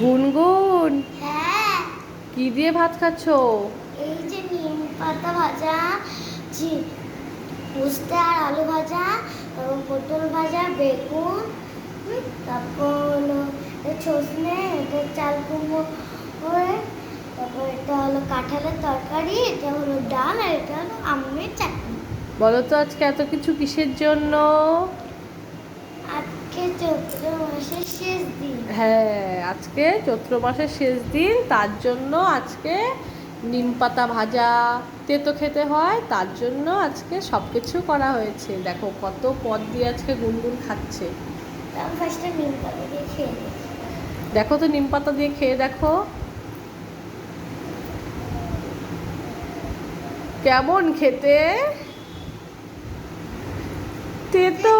গুনগুন। হ্যাঁ। কি দিয়ে ভাত খাচ্ছো? এই যে নিম পাতা ভাজা জি উস্তে আর আলু ভাজা তারপর পটল ভাজা বেগুন তারপর হলো এটা সজনে এটা চাল কুমড়ো তারপর এটা হলো কাঁঠালের তরকারি এটা হলো ডাল আর এটা হলো আমের চাটনি। বলো তো আজকে এত কিছু কিসের জন্য? আজকে চৈত্র মাসের হ্যাঁ আজকে চৈত্র মাসের শেষ দিন তার জন্য আজকে নিম পাতা ভাজা তেতো খেতে হয় তার জন্য আজকে সব কিছু করা হয়েছে। দেখো কত পদ দিয়ে আজকে গুনগুন খাচ্ছে। দেখো তো নিম পাতা দিয়ে খেয়ে দেখো। কেমন খেতে? তেতো।